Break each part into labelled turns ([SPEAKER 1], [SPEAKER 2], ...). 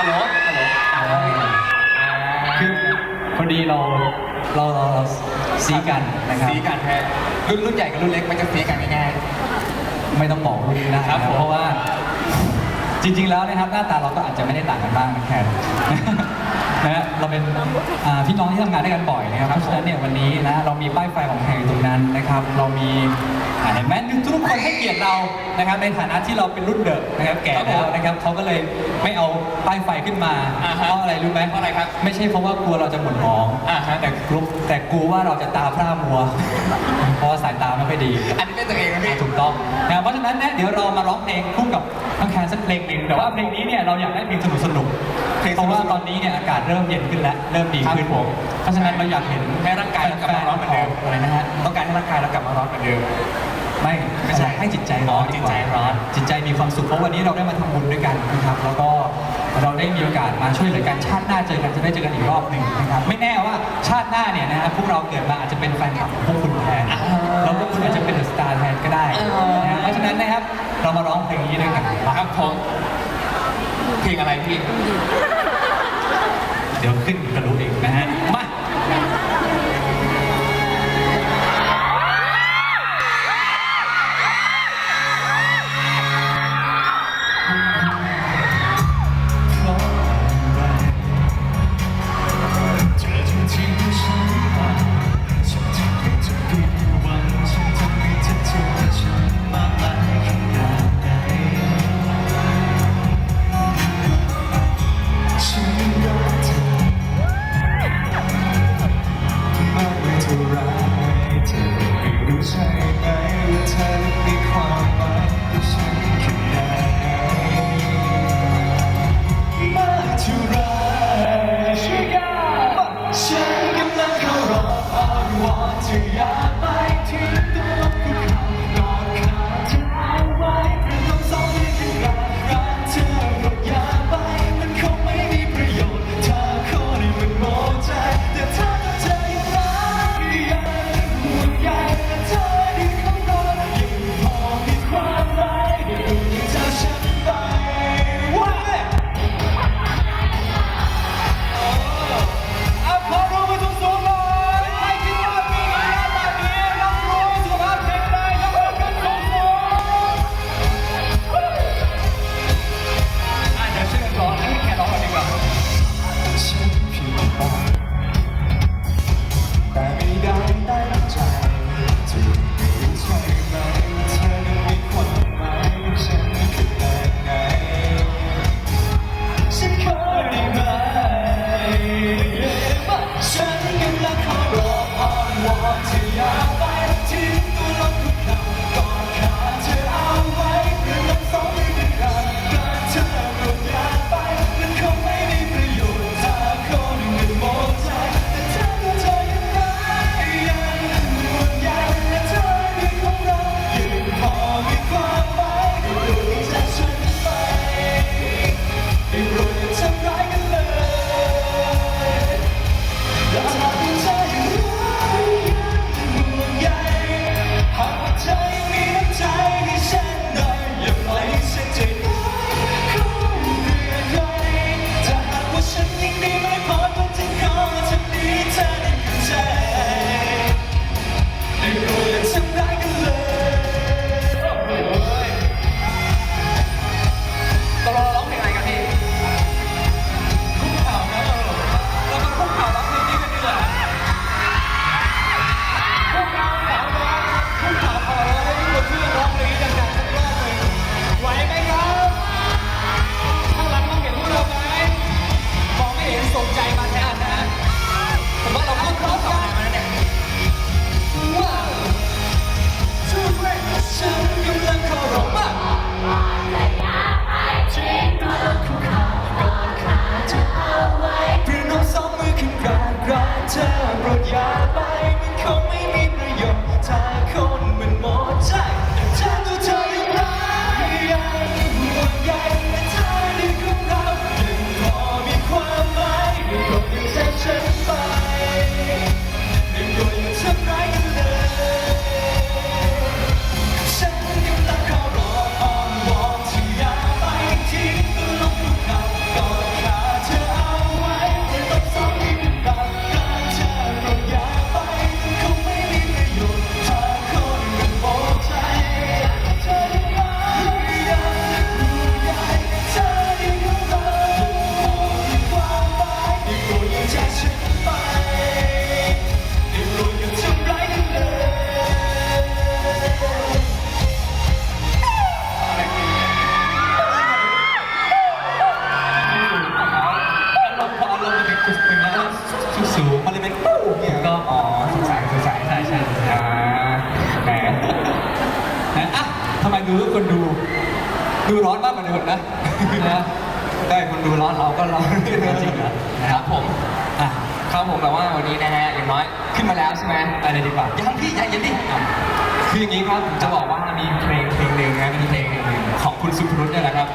[SPEAKER 1] ฮัลโหลฮัลโหลอ่า
[SPEAKER 2] คือพอดีเราเราเราเราซีกันนะครับ
[SPEAKER 1] สีกันแท้รุ่นรุ่นใหญ่กับรุ่นเล็กมันจะสีกันง่าย
[SPEAKER 2] ไม่ต้องบอกรุ่นได้
[SPEAKER 1] ครับ
[SPEAKER 2] นะ
[SPEAKER 1] ผม
[SPEAKER 2] เพราะว่า จริง ๆ แล้วนะครับหน้าตาเราก็อาจจะไม่ได้ต่างกันบ้างนะแค่นะฮะเราเป็นอ่าพี่น้องที่ทำงานด้วยกันบ่อยนะครับเพราะฉะนั้นเนี่ยวันนี้นะเรามีป้ายไฟของแพรอยู่ตรงนั้นนะครับ เรามีอ่าเห็นไหมทุกคนให้เกียรติเรานะครับ ในฐานะที่เราเป็นรุ่นเดอะนะครับแก่แล้วนะครับเขาก็เลยไม่เอาป้ายไฟขึ้นมา
[SPEAKER 1] ๆอ่าฮะ
[SPEAKER 2] เพราะอะไรรู้ไหม
[SPEAKER 1] เพราะอะไรครับ
[SPEAKER 2] ไม่ใช่เพราะว่ากลัวเราจะหมดหมอง
[SPEAKER 1] อ่าฮะ
[SPEAKER 2] แต่กลัวแต่กลัวว่าเราจะตาพร่ามัวเพร ไม่ค่อยดี
[SPEAKER 1] อันนี้เป็นตัวเองนะพี่
[SPEAKER 2] ถูกต้องนะครับเพราะฉะนั้นเนี่ยเดี๋ยวเรามาร้องเพลงคู่กับน้องแคนสักเพลงหนึ่งแต่ว่าเพลงนี้เนี่ยเราอยากได้เพลงสนุกสนุกๆ
[SPEAKER 1] เพลง
[SPEAKER 2] เพ
[SPEAKER 1] สนุกๆ
[SPEAKER 2] ราะว่าตอนนี้เนี่ยอากาศเริ่มเย็นขึ้นแล้วเริ่มดีขึ้น
[SPEAKER 1] ครับผม
[SPEAKER 2] เพราะฉะนั้นเราอยากเห็น
[SPEAKER 1] ให้ร่างกายเรากลับมาร้อนเหมือนเดิม
[SPEAKER 2] อะไรนะฮะ
[SPEAKER 1] ต้องการให้ร่างกายเรากลับมาร้อนเหมือนเดิม
[SPEAKER 2] ไม่
[SPEAKER 1] ไม่ใช่
[SPEAKER 2] ให้จิตใจร้อน
[SPEAKER 1] อ๋อ
[SPEAKER 2] ดีกว่า
[SPEAKER 1] จิตใจร้อน
[SPEAKER 2] จิตใจมีความสุขเพราะวันนี้เราได้มาทำบุญด้วยกันนะครับ แล้วก็เราได้มีโอกาสมาช่วยเหลือกันชาติหน้าเจอกันจะได้เจอกันอีกรอบหนึ่งนะครับไม่แน่ว่าชาติหน้าเนี่ยนะฮะพวกเราเกิดมาอาจจะเป็นแฟนคลับของพวกคุณแทนแล้วพวกคุณอาจจะเป็นเดอะสตาร์แทนก็ได้นะฮะเพราะฉะนั้นนะครับเรามาร้องเพลงนี้ด้วยกัน
[SPEAKER 1] ครับผมเพลงอะไรพี่
[SPEAKER 2] got my tears. ดูคนดู ดูร้อนมากกว่าเดิมนะนะ
[SPEAKER 1] ได้คนดูร้อนเราก็ร้อน
[SPEAKER 2] จริงเหรอ
[SPEAKER 1] ครับผม
[SPEAKER 2] อะ
[SPEAKER 1] ครับผมแต่ว่าวันนี้นะฮะอย่างน้อยขึ้นมาแล้วใช่ไหม
[SPEAKER 2] ไปเลยดีกว่า
[SPEAKER 1] ยังพี่ใจเย็นดิคืออย่างนี้ครับผมจะบอกว่ามีเพลงเพลงหนึ่งนะเป็นเพลงของคุณสุภรุตเนี่ยแหละครับ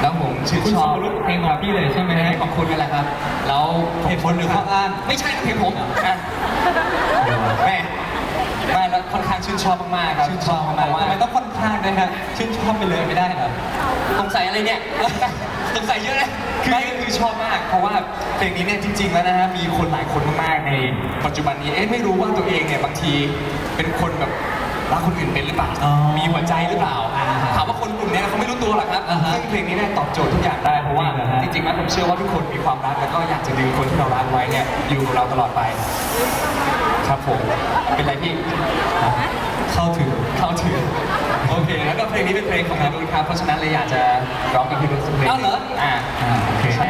[SPEAKER 1] แล้วผมชื่น
[SPEAKER 2] คุณ
[SPEAKER 1] ชอบ
[SPEAKER 2] สุภรุตเพลงของพี่เลยใช่ไหม
[SPEAKER 1] เพลงของคุณนี่แหละครับ แล้ว
[SPEAKER 2] เหตุผลหรือข้ออ้าง
[SPEAKER 1] ไม่ใช่นะเพลงผมอะแม่ไม่แล้ว ค่อนข้างชื่นชอบมากๆครับ
[SPEAKER 2] ชื่นชอบมาก
[SPEAKER 1] เพระว่า
[SPEAKER 2] ทำไมต้องค่อนข้างด้วยฮะชื่นชอบไปเลยไม่ได้เหรอ
[SPEAKER 1] สงสัยอะไรเนี่ยสงสัยเยอะเลยคือคือชอบมาก เพราะว่าเพลงนี้เนี่ยจริง ๆ แล้วนะฮะมีคนหลายคนมากๆในปัจจุบันนี้เอ๊ะไม่รู้ว่าตัวเองเนี่ยบางทีเป็นคนแบบรักคนอื่นเป็นหรือเปล่า
[SPEAKER 2] อ๋อ
[SPEAKER 1] มีหัวใจหรือเปล่า
[SPEAKER 2] อ่าฮะ
[SPEAKER 1] ถามว่าคนกลุ่มเนี้ยเขาไม่รู้ตัวหรอกครับ
[SPEAKER 2] อ่าฮะ
[SPEAKER 1] ซึ่งเพลงนี้เนี่ยตอบโจทย์ทุกอย่างได้ เพราะว่า
[SPEAKER 2] จริงเหรอฮะ
[SPEAKER 1] จริงๆแล้วผมเชื่อว่าทุกคนมีความรัก แล้วก็อยากจะดึงคนที่เรารักไว้เนี่ยอยู่กับเราตลอดไป ครับผม เป็นไรพี่
[SPEAKER 2] เข้าถึง
[SPEAKER 1] เข้าถึงโอเค แล้วก็เพลงนี้เป็นเพลงของพี่รุ่นครับ เพราะฉะนั้นเลยอยากจะร้องกับพี่รุ่นสักเพลง
[SPEAKER 2] อ้าวเหรอ
[SPEAKER 1] อ่า
[SPEAKER 2] อ่าโอเค
[SPEAKER 1] ใช่